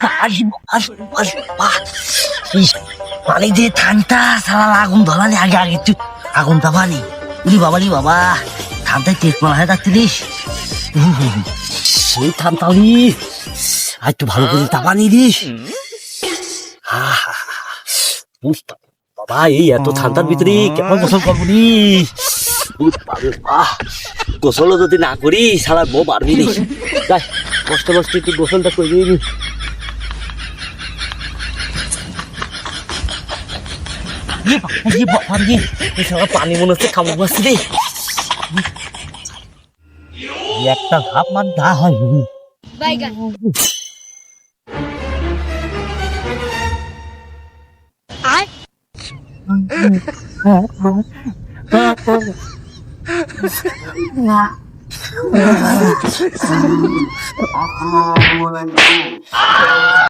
আসব আসব আসব আগুন আগে আগে তুই আগুনটা পানি উলি বাবা বাবা ঠান্ডায় তেজ মারা হয়ে দিস সেই ঠান্ডা উলি আর একটু ভালো করে তাপানি দিস। এই এত ঠান্ডার ভিতরে কেমন গোসল করব নি? গোসলও যদি না করি সারা বউ পারবি যাই কষ্ট কষ্ট গোসলটা করে দিই পানি মনে হচ্ছে খাব বসছি রে একটা ভাব মান দা হয় বাইগান আর